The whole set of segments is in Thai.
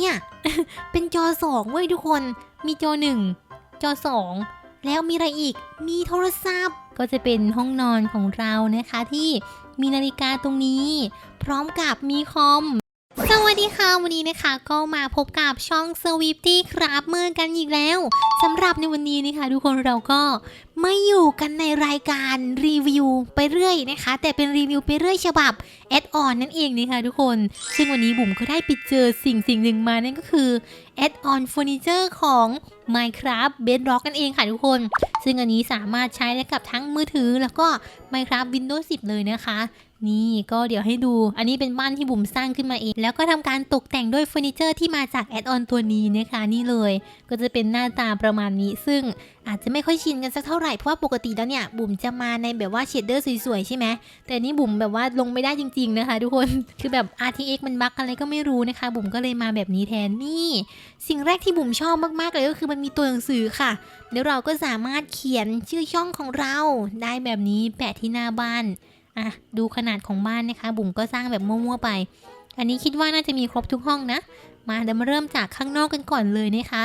เนี่ย เป็นจอสองเว้ยทุกคน มีจอหนึ่งจอสองแล้วมีอะไรอีก มีโทรศัพท์ ก็จะเป็นห้องนอนของเรานะคะที่มีนาฬิกาตรงนี้ พร้อมกับมีคอม ดีค่ะวันนี้นะคะก็มาพบกับช่อง s w i f t y ครับเมื่อกันอีกแล้วสำหรับในวันนี้นะคะ ทุกคนเราก็ไม่อยู่กันในรายการรีวิวไปเรื่อยนะคะ แต่เป็นรีวิวไปเรื่อยฉบับแอดออนนั่นเองนะคะทุกคน ซึ่งวันนี้บุ๋มก็ได้ไปเจอสิ่งสิ่งหนึ่งมานั่นก็คือแอดออนเฟอร์นิเจอร์ของ Minecraft Bedrock นั่นเองค่ะทุกคน ซึ่งอันนี้สามารถใช้ได้กับทั้งมือถือแล้วก็ Minecraft Windows 10 เลยนะคะ นี่ก็เดี๋ยวให้ดู อันนี้เป็นบ้านที่บุ๋มสร้างขึ้นมาเอง แล้วก็ทำการตกแต่งด้วยเฟอร์นิเจอร์ที่มาจากแอดออนตัวนี้นะคะนี่เลย ก็จะเป็นหน้าตาประมาณนี้ ซึ่งอาจจะไม่ค่อยชินกันสักเท่าไหร่ เพราะว่าปกติแล้วเนี่ยบุ๋มจะมาในแบบว่าเชดเดอร์สวยๆใช่ไหม แต่นนี่บุ๋มแบบว่าลงไม่ได้จริงๆนะคะทุกคน คือแบบ RTX มันบั๊กอะไรก็ไม่รู้นะคะ บุ๋มก็เลยมาแบบนี้แทนนี่ สิ่งแรกที่บุ๋มชอบมากๆเลยก็คือมันมีตัวหนังสือค่ะแล้วเราก็สามารถเขียนชื่อช่องของเราได้แบบนี้แปะที่หน้าบ้าน อะดูขนาดของบ้านนะคะ บุ๋มก็สร้างแบบมั่วๆไป อันนี้คิดว่าน่าจะมีครบทุกห้องนะ มาเดี๋ยวมาเริ่มจากข้างนอกกันก่อนเลยนะคะ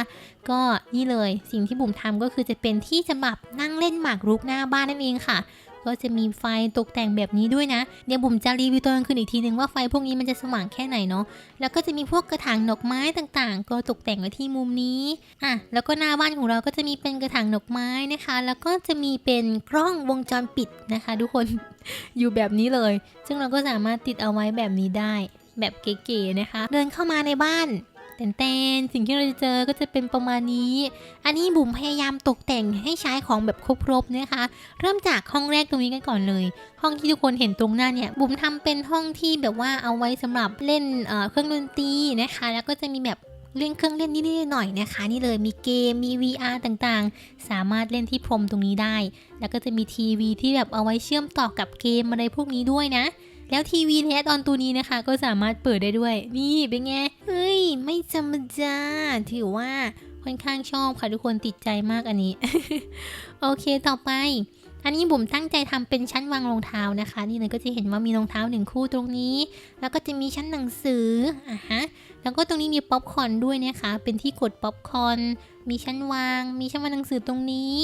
ก็นี่เลยสิ่งที่บุ๋มทำก็คือจะเป็นที่สำหรับนั่งเล่นหมากรุกหน้าบ้านนั่นเองค่ะ ก็จะมีไฟตกแต่งแบบนี้ด้วยนะ เดี๋ยวบุ๋มจะรีวิวตอนกลางคืนอีกทีนึงว่าไฟพวกนี้มันจะสว่างแค่ไหนเนาะ แล้วก็จะมีพวกกระถางดอกไม้ต่างๆ ก็ตกแต่งไว้ที่มุมนี้ อะ แล้วก็หน้าบ้านของเราก็จะมีเป็นกระถางดอกไม้นะคะ แล้วก็จะมีเป็นกล้องวงจรปิดนะคะ ทุกคน อยู่แบบนี้เลย ซึ่งเราก็สามารถติดเอาไว้แบบนี้ได้ แบบเก๋ๆนะคะ เดินเข้ามาในบ้าน แตนๆสิ่งที่เราจะเจอก็จะเป็นประมาณนี้ อันนี้บุ๋มพยายามตกแต่งให้ใช้ของแบบครบๆนะคะ เริ่มจากห้องแรกตรงนี้กันก่อนเลย ห้องที่ทุกคนเห็นตรงหน้าเนี่ย บุ๋มทำเป็นห้องที่แบบว่าเอาไว้สำหรับเล่นเเครื่องดนตรีนะคะ แล้วก็จะมีแบบเล่นเครื่องเล่นนิดๆหน่อยๆนะคะ นี่เลยมีเกมมี VR ต่างๆ สามารถเล่นที่พรมตรงนี้ได้ แล้วก็จะมีทีวีที่แบบเอาไว้เชื่อมต่อกับเกมอะไรพวกนี้ด้วยนะ แล้วทีวีแอดออนตัวนี้นะคะ ก็สามารถเปิดได้ด้วย นี่เป็นไง เฮ้ย ไม่ธรรมดาถือว่าค่อนข้างชอบค่ะทุกคนติดใจมากอันนี้ โอเคต่อไป อันนี้บุ๋มตั้งใจทำเป็นชั้นวางรองเท้านะคะ นี่เลยก็จะเห็นว่ามีรองเท้าหนึ่งคู่ตรงนี้ แล้วก็จะมีชั้นหนังสืออะฮะแล้วก็ตรงนี้มีป๊อปคอร์นด้วยนะคะ เป็นที่กดป๊อปคอร์นมีชั้นวาง มีชั้นวางหนังสือตรงนี้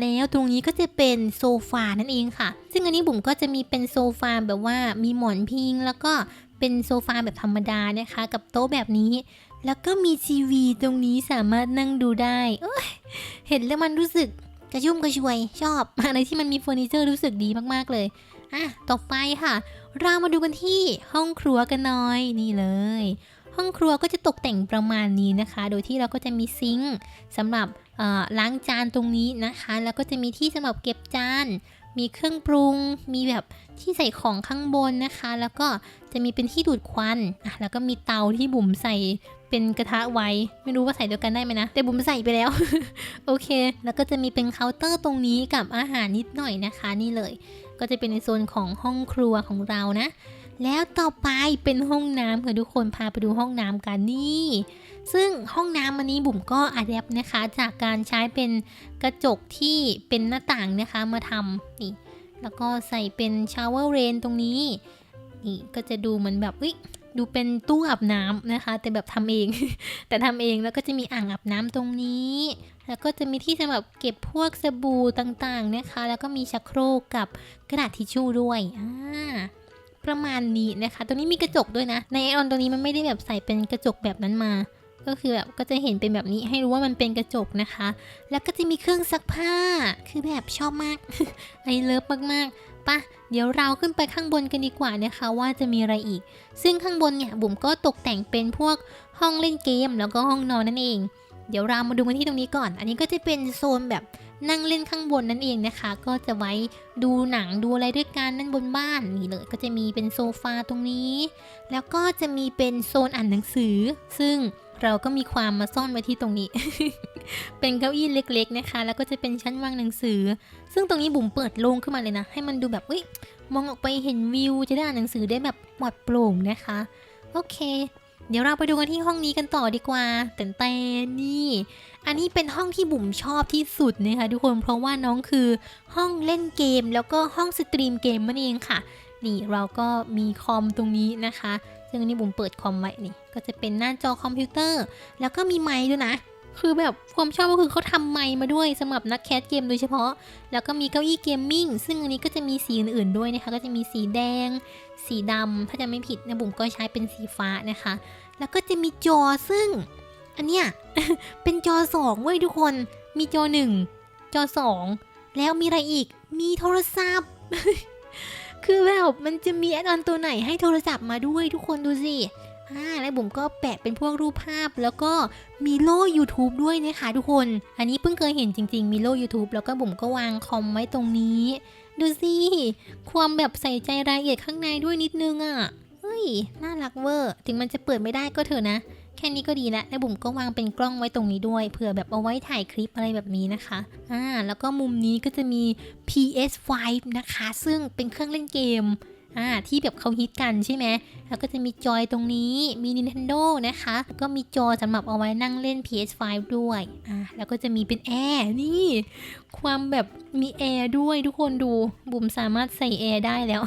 แล้วตรงนี้ก็จะเป็นโซฟานั่นเองค่ะ ซึ่งอันนี้บุ๋มก็จะมีเป็นโซฟาแบบว่ามีหมอนพิง แล้วก็เป็นโซฟาแบบธรรมดานะคะ กับโต๊ะแบบนี้ แล้วก็มีทีวีตรงนี้สามารถนั่งดูได้เอ้ยเห็นแล้วมันรู้สึกกระชุ่มกระชวยชอบอะไรที่มันมีเฟอร์นิเจอร์รู้สึกดีมากๆเลยอะต่อไปค่ะ เรามาดูกันที่ห้องครัวกันหน่อยนี่เลย ห้องครัวก็จะตกแต่งประมาณนี้นะคะ โดยที่เราก็จะมีซิงค์สำหรับ ล้างจานตรงนี้นะคะ แล้วก็จะมีที่สำหรับเก็บจาน มีเครื่องปรุง มีแบบที่ใส่ของข้างบนนะคะ แล้วก็จะมีเป็นที่ดูดควันอะแล้วก็มีเตาที่บุ๋มใส่เป็นกระทะไว้ ไม่รู้ว่าใส่เดียวกันได้ไหมนะ แต่บุ๋มใส่ไปแล้ว โอเค แล้วก็จะมีเป็นเคาน์เตอร์ตรงนี้กับอาหารนิดหน่อยนะคะ นี่เลย ก็จะเป็นในโซนของห้องครัวของเรานะ แล้วต่อไปเป็นห้องน้ำค่ะทุกคนพาไปดูห้องน้ำกันนี่ ซึ่งห้องน้ำอันนี้บุ๋มก็อัดแอปนะคะ จากการใช้เป็นกระจกที่เป็นหน้าต่างนะคะมาทำนี่ แล้วก็ใส่เป็นชาวเวอร์เรนตรงนี้ นี่ก็จะดูเหมือนแบบวิดูเป็นตู้อาบน้ำนะคะ แต่แบบทำเอง แต่ทำเองแล้วก็จะมีอ่างอาบน้ำตรงนี้ แล้วก็จะมีที่สำหรับเก็บพวกสบู่ต่างๆนะคะ แล้วก็มีชักโครกกับกระดาษทิชชู่ด้วยอ่า ประมาณนี้นะคะ ตัวนี้มีกระจกด้วยนะ ในไอออนตัวนี้มันไม่ได้แบบใส่เป็นกระจกแบบนั้นมา ก็คือแบบก็จะเห็นเป็นแบบนี้ให้รู้ว่ามันเป็นกระจกนะคะ แล้วก็จะมีเครื่องซักผ้า คือแบบชอบมากไอเลิฟมากๆปะเดี๋ยวเราขึ้นไปข้างบนกันดีกว่านะคะ ว่าจะมีอะไรอีก ซึ่งข้างบนเนี่ยบุ๋มก็ตกแต่งเป็นพวกห้องเล่นเกม แล้วก็ห้องนอนนั่นเอง เดี๋ยวเรามาดูกันที่ตรงนี้ก่อน อันนี้ก็จะเป็นโซนแบบนั่งเล่นข้างบนนั่นเองนะคะ ก็จะไว้ดูหนังดูอะไรด้วยกันนั่นบนบ้านนี่เลย ก็จะมีเป็นโซฟาตรงนี้ แล้วก็จะมีเป็นโซนอ่านหนังสือ ซึ่งเราก็มีความมาซ่อนไว้ที่ตรงนี้ เป็นเก้าอี้เล็กๆนะคะ แล้วก็จะเป็นชั้นวางหนังสือ ซึ่งตรงนี้บุ๋มเปิดโล่งขึ้นมาเลยนะ ให้มันดูแบบเอ้ยมองออกไปเห็นวิว จะได้อ่านหนังสือได้แบบปลอดโปร่งนะคะ โอเค เดี๋ยวเราไปดูกันที่ห้องนี้กันต่อดีกว่าแต่แต่นี่ อันนี้เป็นห้องที่บุ๋มชอบที่สุดนะคะทุกคนเพราะว่าน้องคือห้องเล่นเกมแล้วก็ห้องสตรีมเกมมันเองค่ะ นี่เราก็มีคอมตรงนี้นะคะ ซึ่งอันนี้บุ๋มเปิดคอมไว้นี่ ก็จะเป็นหน้าจอคอมพิวเตอร์ แล้วก็มีไมค์ด้วยนะ คือแบบความชอบก็คือเขาทำไม์มาด้วยสำหรับนักแคสเกมโดยเฉพาะ แล้วก็มีเก้าอี้เกมมิ่งซึ่งอันนี้ก็จะมีสีอื่นๆด้วยนะคะ ก็จะมีสีแดง สีดำถ้าจะไม่ผิดนะบุ๋มก็ใช้เป็นสีฟ้านะคะ แล้วก็จะมีจอซึ่ง อันเนี้ยเป็นจอสองเว้ยทุกคน มีจอหนึ่งจอสองแล้วมีอะไรอีก มีโทรศัพท์ คือแบบมันจะมีแอดออนตัวไหนให้โทรศัพท์มาด้วยทุกคนดูสิ อ่าแล้วบุ๋มก็แปะเป็นพวกรูปภาพ แล้วก็มีโล่ YouTube ด้วยนะคะทุกคน อันนี้เพิ่งเคยเห็นจริง ๆ มีโล่ YouTube แล้วก็บุ๋มก็วางคอมไว้ตรงนี้ ดูสิ ความแบบใส่ใจรายละเอียดข้างในด้วยนิดนึงอะ่ะเฮ้ย น่ารักเวอร์ ถึงมันจะเปิดไม่ได้ก็เถอะนะ แค่นี้ก็ดีแล้วแล้วบุ๋มก็วางเป็นกล้องไว้ตรงนี้ด้วย เผื่อแบบเอาไว้ถ่ายคลิปอะไรแบบนี้นะคะ อ่า แล้วก็มุมนี้ก็จะมี PS5 นะคะ ซึ่งเป็นเครื่องเล่นเกม อ่าที่แบบเขาฮิตกันใช่ไหมแล้วก็จะมีจอยตรงนี้มี Nintendo นะคะแล้วก็มีจอสำหรับเอาไว้นั่งเล่น PS5 ด้วยอ่าแล้วก็จะมีเป็นแอร์นี่ ความแบบมีแอร์ด้วยทุกคนดูบุ๋มสามารถใส่แอร์ได้แล้ว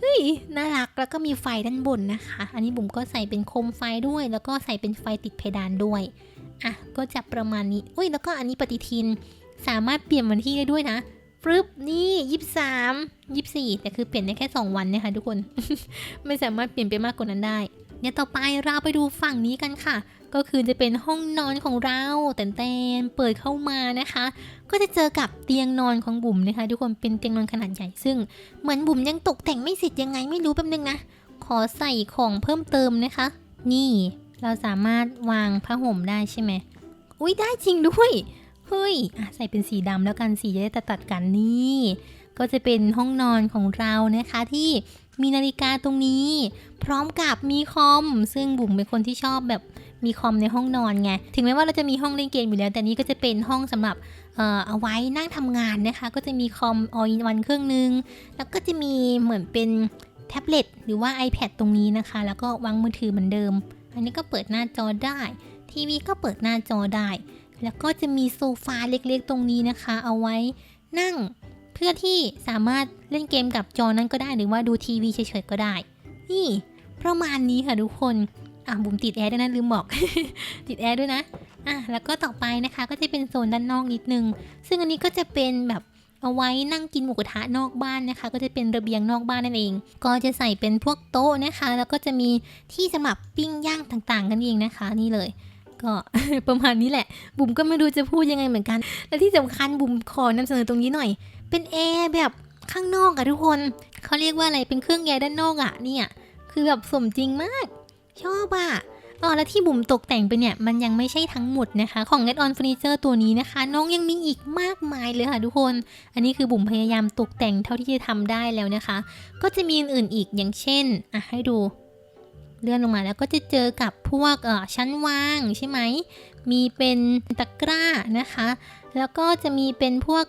เฮ้ยน่ารักแล้วก็มีไฟด้านบนนะคะ อันนี้บุ๋มก็ใส่เป็นโคมไฟด้วย แล้วก็ใส่เป็นไฟติดเพดานด้วยอะก็จะประมาณนี้อุ้ยแล้วก็อันนี้ปฏิทินสามารถเปลี่ยนวันที่ได้ด้วยนะ ฟรึบนี่ยี่สามยี่สี่แต่คือเปลี่ยนได้แค่ 2 วันนะคะทุกคน ไม่สามารถเปลี่ยนไปมากกว่านั้นได้เดี๋ยต่อไปเราไปดูฝั่งนี้กันค่ะ ก็คือจะเป็นห้องนอนของเราแต่แตนเปิดเข้ามานะคะ ก็จะเจอกับเตียงนอนของบุ๋มนะคะ ทุกคนเป็นเตียงนอนขนาดใหญ่ซึ่ง เหมือนบุ๋มยังตกแต่งไม่เสร็จยังไงไม่รู้แป๊บนึงนะขอใส่ของเพิ่มเติมนะคะ นี่เราสามารถวางผ้าห่มได้ใช่ไหมอุ้ยได้จริงด้วย เฮ้ยใส่เป็นสีดำแล้วกันสีจะได้ตัดตัดๆกันนี่ ก็จะเป็นห้องนอนของเรานะคะที่มีนาฬิกาตรงนี้ พร้อมกับมีคอม ซึ่งบุ๋มเป็นคนที่ชอบแบบมีคอมในห้องนอนไง ถึงแม้ว่าเราจะมีห้องเล่นเกมอยู่แล้ว แต่นี้ก็จะเป็นห้องสำหรับเอ่อเอาไว้นั่งทำงานนะคะ ก็จะมีคอม all in one เครื่องนึง แล้วก็จะมีเหมือนเป็นแท็บเล็ตหรือว่า iPad ตรงนี้นะคะ แล้วก็วางมือถือเหมือนเดิม อันนี้ก็เปิดหน้าจอได้ ทีวีก็เปิดหน้าจอได้ แล้วก็จะมีโซฟาเล็กๆ ตรงนี้นะคะ เอาไว้นั่งเพื่อที่สามารถเล่นเกมกับจอนั้นก็ได้หรือว่าดูทีวีเฉยๆก็ได้ นี่ประมาณนี้ค่ะทุกคน อะบุ๋มติดแอร์ด้วยนะลืมบอก ติดแอร์ด้วยนะ อะแล้วก็ต่อไปนะคะก็จะเป็นโซนด้านนอกนิดนึง ซึ่งอันนี้ก็จะเป็นแบบเอาไว้นั่งกินหมูกระทะนอกบ้านนะคะ ก็จะเป็นระเบียงนอกบ้านนั่นเอง ก็จะใส่เป็นพวกโต๊ะนะคะ แล้วก็จะมีที่สำหรับปิ้งย่างต่างๆกันเองนะคะ นี่เลย ก็ประมาณนี้แหละ บุ๋มก็ไม่รู้จะพูดยังไงเหมือนกัน และที่สำคัญบุ๋มขอนำเสนอตรงนี้หน่อย เป็นแอร์แบบข้างนอกอะทุกคน เขาเรียกว่าอะไรเป็นเครื่องแอร์ด้านนอกอะเนี่ย คือแบบสมจริงมาก ชอบอะอ๋อแล้วที่บุ๋มตกแต่งไปเนี่ยมันยังไม่ใช่ทั้งหมดนะคะ ของ Get On Furniture ตัวนี้นะคะ น้องยังมีอีกมากมายเลยค่ะทุกคน อันนี้คือบุ๋มพยายามตกแต่งเท่าที่จะทำได้แล้วนะคะ ก็จะมีอื่นๆอีกอย่างเช่นอะให้ดู เลื่อนลงมาแล้วก็จะเจอกับพวกเออชั้นวางใช่ไหม มีเป็นตะกร้านะคะ แล้วก็จะมีเป็นพวก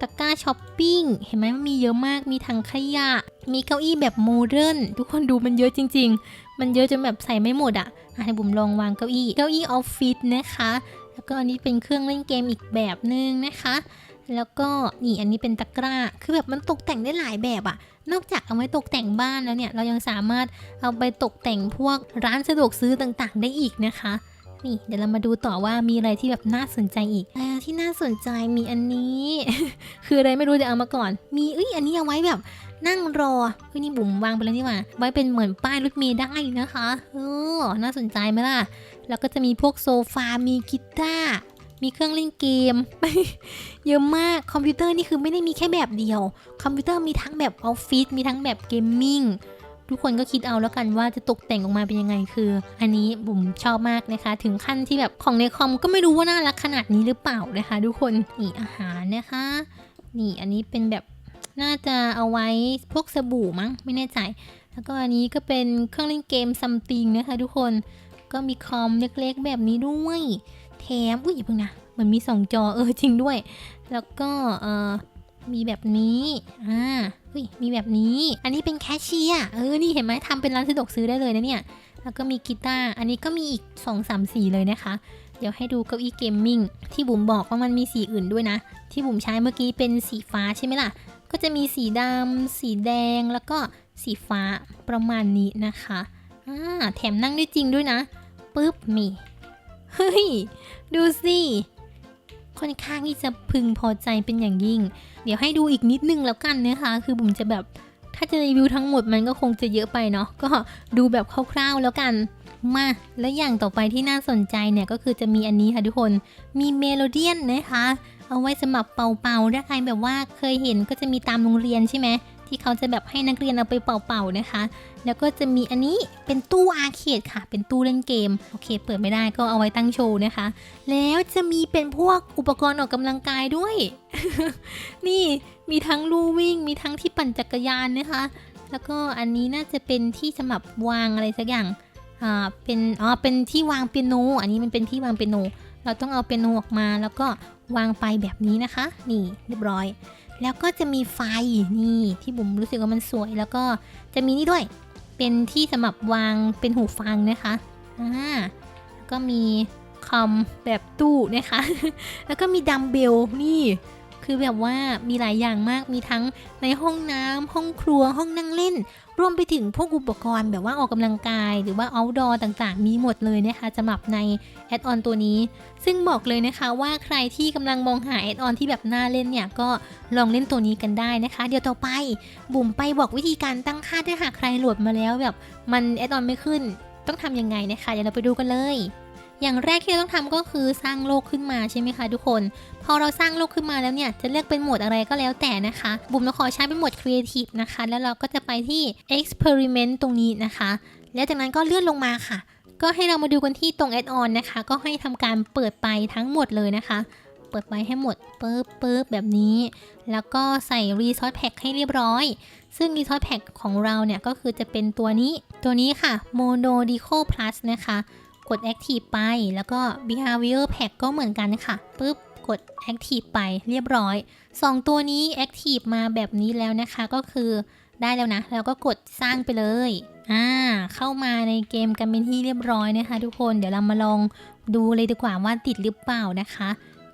ตะกร้าช้อปปิ้ง เห็นไหมมันมีเยอะมาก มีถังขยะ มีเก้าอี้แบบโมเดิร์น ทุกคนดูมันเยอะจริง ๆ มันเยอะจนแบบใส่ไม่หมดอะอะให้บุ๋มลองวางเก้าอี้ เก้าอี้ออฟฟิศนะคะ แล้วก็อันนี้เป็นเครื่องเล่นเกมอีกแบบหนึ่งนะคะ แล้วก็นี่อันนี้เป็นตะกร้า คือแบบมันตกแต่งได้หลายแบบอะนอกจากเอาไว้ตกแต่งบ้านแล้วเนี่ย เรายังสามารถเอาไปตกแต่งพวกร้านสะดวกซื้อต่างๆ ได้อีกนะคะ นี่เดี๋ยวเรามาดูต่อว่ามีอะไรที่แบบน่าสนใจอีกอที่น่าสนใจมีอันนี้ คืออะไรไม่รู้เดี๋ยวเอามาก่อน มีเอ้ยอันนี้เอาไว้แบบนั่งรอเฮ้ยนี่บุ๋มวางไปแล้วนี่หว่า ไว้เป็นเหมือนป้ายรถเมล์ได้นะคะ เออ น่าสนใจไหมล่ะ แล้วก็จะมีพวกโซฟา มีกีตาร์ มีเครื่องเล่นเกม เยอะมากคอมพิวเตอร์นี่คือไม่ได้มีแค่แบบเดียว คอมพิวเตอร์มีทั้งแบบออฟฟิศมีทั้งแบบเกมมิ่งทุกคนก็คิดเอาแล้วกันว่าจะตกแต่งออกมาเป็นยังไงคือ อันนี้บุ๋มชอบมากนะคะ ถึงขั้นที่แบบของในคอมก็ไม่รู้ว่าน่ารักขนาดนี้หรือเปล่านะคะ ทุกคนนี่อาหารนะคะ นี่อันนี้เป็นแบบน่าจะเอาไว้พวกสบู่มั้งไม่แน่ใจ แล้วก็อันนี้ก็เป็นเครื่องเล่นเกมซัมติงนะคะ ทุกคน ก็มีคอมเล็กๆแบบนี้ด้วย แถมอุ้ยอย่าเพิ่งนะมือนมีสองจอเออจริงด้วย แล้วก็เออมีแบบนี้อ่าเฮ้ยมีแบบนี้ อันนี้เป็นแคชเชียร์เออนี่เห็นไหมทำเป็นร้านสะดวกซื้อได้เลยนะเนี่ยแล้วก็มีกีตาร์อันนี้ก็มีอีก 2 3สีเลยนะคะ เดี๋ยวให้ดูเก้าอี้เกมมิ่งที่บุ๋มบอกว่ามันมีสีอื่นด้วยนะ ที่บุ๋มใช้เมื่อกี้เป็นสีฟ้าใช่ไหมล่ะ ก็จะมีสีดำสีแดงแล้วก็สีฟ้าประมาณนี้นะคะอ่าแถมนั่งได้จริงด้วยนะ ปุ๊บมีเฮ้ย ดูสิค่อนข้างที่จะพึงพอใจเป็นอย่างยิ่ง เดี๋ยวให้ดูอีกนิดนึงแล้วกันนะคะ คือบุ๋มจะแบบถ้าจะรีวิวทั้งหมดมันก็คงจะเยอะไปเนาะก็ดูแบบคร่าวๆแล้วกันมา และอย่างต่อไปที่น่าสนใจเนี่ยก็คือจะมีอันนี้ค่ะทุกคนมีเมโลเดียนนะคะ เอาไว้สำหรับเป่าๆถ้าใครแบบว่าเคยเห็นก็จะมีตามโรงเรียนใช่ไหม ที่เขาจะแบบให้นักเรียนเอาไปเป่าๆนะคะ แล้วก็จะมีอันนี้เป็นตู้อาร์เคดค่ะ เป็นตู้เล่นเกม โอเค เปิดไม่ได้ก็เอาไว้ตั้งโชว์นะคะ แล้วจะมีเป็นพวกอุปกรณ์ออกกำลังกายด้วย นี่มีทั้งลู่วิ่ง มีทั้งที่ปั่นจักรยานนะคะ แล้วก็อันนี้น่าจะเป็นที่สำหรับวางอะไรสักอย่าง อ่า เป็น อ๋อ เป็นที่วางเปียโน อันนี้มันเป็นที่วางเปียโน เราต้องเอาเปียโนออกมาแล้วก็วางไปแบบนี้นะคะ นี่เรียบร้อย แล้วก็จะมีไฟนี่ที่บุ๋มรู้สึกว่ามันสวย แล้วก็จะมีนี่ด้วย เป็นที่สำหรับวางเป็นหูฟังนะคะอ่าแล้วก็มีคอมแบบตู้นะคะ แล้วก็มีดัมเบลนี่ คือแบบว่ามีหลายอย่างมากมีทั้งในห้องน้ำห้องครัวห้องนั่งเล่น รวมไปถึงพวกอุปกรณ์แบบว่าออกกำลังกาย หรือว่า outdoor ต่างๆ มีหมดเลยนะคะสำหรับในแอดออนตัวนี้ ซึ่งบอกเลยนะคะว่าใครที่กำลังมองหาแอดออนที่แบบน่าเล่นเนี่ยก็ลองเล่นตัวนี้กันได้นะคะ เดี๋ยวต่อไปบุ๋มไปบอกวิธีการตั้งค่าถ้าหากใครโหลดมาแล้วแบบมันแอดออนไม่ขึ้น ต้องทำยังไงนะคะเดี๋ยวเราไปดูกันเลย อย่างแรกที่เราต้องทำก็คือสร้างโลกขึ้นมาใช่ไหมคะทุกคน พอเราสร้างโลกขึ้นมาแล้วเนี่ยจะเลือกเป็นโหมดอะไรก็แล้วแต่นะคะ บุ๋มจะขอใช้เป็นโหมด Creative นะคะ แล้วเราก็จะไปที่ Experiment ตรงนี้นะคะ แล้วจากนั้นก็เลื่อนลงมาค่ะ ก็ให้เรามาดูกันที่ตรง Add-on นะคะ ก็ให้ทำการเปิดไปทั้งหมดเลยนะคะ เปิดไปให้หมดปึ๊บปึ๊บแบบนี้ แล้วก็ใส่ Resource Pack ให้เรียบร้อย ซึ่ง Resource Pack ของเราเนี่ยก็คือจะเป็นตัวนี้ตัวนี้ค่ะ Mono Deco Plus นะคะ กด Active ไป แล้วก็ Behavior Pack ก็เหมือนกันค่ะปึ๊บกด Active ไปเรียบร้อย 2 ตัวนี้ Active มาแบบนี้แล้วนะคะก็คือได้แล้วนะแล้วก็กดสร้างไปเลยอ่าเข้ามาในเกมกันเป็นที่เรียบร้อยนะคะ ทุกคนเดี๋ยวเรามาลองดูเลยดีกว่าว่าติดหรือเปล่านะคะ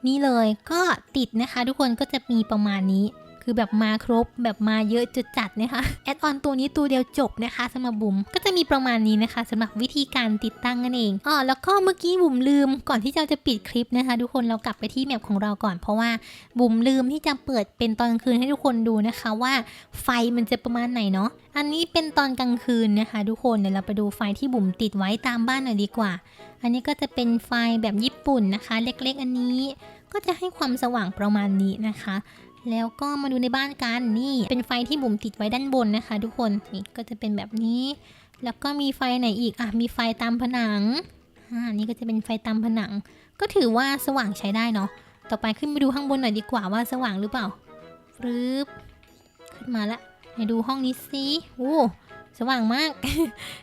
นี่เลยก็ติดนะคะ ทุกคนก็จะมีประมาณนี้ คือแบบมาครบแบบมาเยอะจุดจัดนะคะแอดออนตัวนี้ตัวเดียวจบนะคะสำหรับบุ๋มก็จะมีประมาณนี้นะคะสำหรับวิธีการติดตั้งนั่นเองอ๋อแล้วก็เมื่อกี้บุ๋มลืมก่อนที่เราจะปิดคลิปนะคะ ทุกคนเรากลับไปที่แมปของเราก่อนเพราะว่าบุ๋มลืมที่จะเปิดเป็นตอนกลางคืนให้ทุกคนดูนะคะว่าไฟมันจะประมาณไหนเนาะอันนี้เป็นตอนกลางคืนนะคะ ทุกคนเดี๋ยวเราไปดูไฟที่บุ๋มติดไว้ตามบ้านหน่อยดีกว่า อันนี้ก็จะเป็นไฟแบบญี่ปุ่นนะคะ เล็กๆ อันนี้ก็จะให้ความสว่างประมาณนี้นะคะ แล้วก็มาดูในบ้านกันนี่ เป็นไฟที่บุ๋มติดไว้ด้านบนนะคะ ทุกคนนี่ก็จะเป็นแบบนี้ แล้วก็มีไฟไหนอีกอะมีไฟตามผนังอ่านี่ก็จะเป็นไฟตามผนัง ก็ถือว่าสว่างใช้ได้เนาะต่อไปขึ้นไปดูข้างบนหน่อยดีกว่าว่าสว่างหรือเปล่าฟรึบขึ้นมาละไหนดูห้องนี้สิโอ้สว่างมาก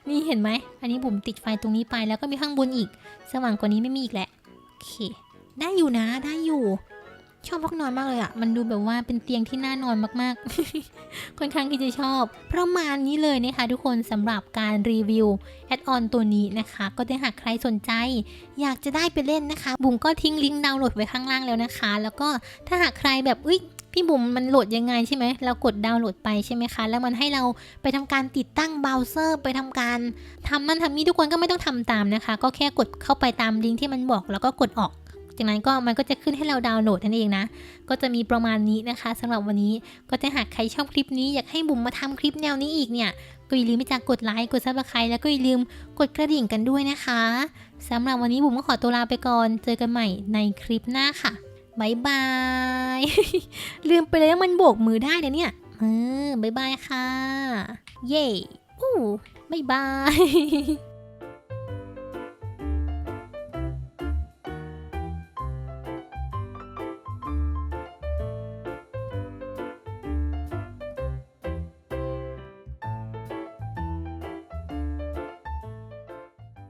นี่เห็นไหม อันนี้บุ๋มติดไฟตรงนี้ไปแล้วก็มีข้างบนอีก สว่างกว่านี้ไม่มีอีกแหละ โอเค ได้อยู่นะ ได้อยู่ ชอบห้องนอนมากเลยอะมันดูแบบว่าเป็นเตียงที่น่านอนมากๆ ค่อนข้างที่จะชอบ ประมาณนี้เลยนะคะทุกคนสำหรับการรีวิวแอดออนตัวนี้นะคะ ก็ถ้าหากใครสนใจ อยากจะได้ไปเล่นนะคะ บุ๋มก็ทิ้งลิงก์ดาวน์โหลดไว้ข้างล่างแล้วนะคะ แล้วก็ถ้าหากใครแบบอุ้ยพี่บุ๋มมันโหลดยังไงใช่ไหม เรากดดาวน์โหลดไปใช่ไหมคะ แล้วมันให้เราไปทำการติดตั้งเบราว์เซอร์ไปทำการทำนั่นทำนี่ทุกคนก็ไม่ต้องทำตามนะคะ ก็แค่กดเข้าไปตามลิงก์ที่มันบอกแล้วก็กดออก จากนั้นก็มันก็จะขึ้นให้เราดาวน์โหลดนั่นเองนะ ก็จะมีประมาณนี้นะคะสำหรับวันนี้ก็ถ้าหากใครชอบคลิปนี้อยากให้บุ๋มมาทำคลิปแนวนี้อีกเนี่ย ก็อย่าลืมที่จะกดไลค์กดซับสไครต์แล้วก็อย่าลืมกดกระดิ่งกันด้วยนะคะสำหรับวันนี้บุ๋มก็ขอตัวลาไปก่อน เจอกันใหม่ในคลิปหน้าค่ะบายบาย ลืมไปเลยว่ามันโบกมือได้นะเนี่ยเออบายบายค่ะ เย้อู้บายบาย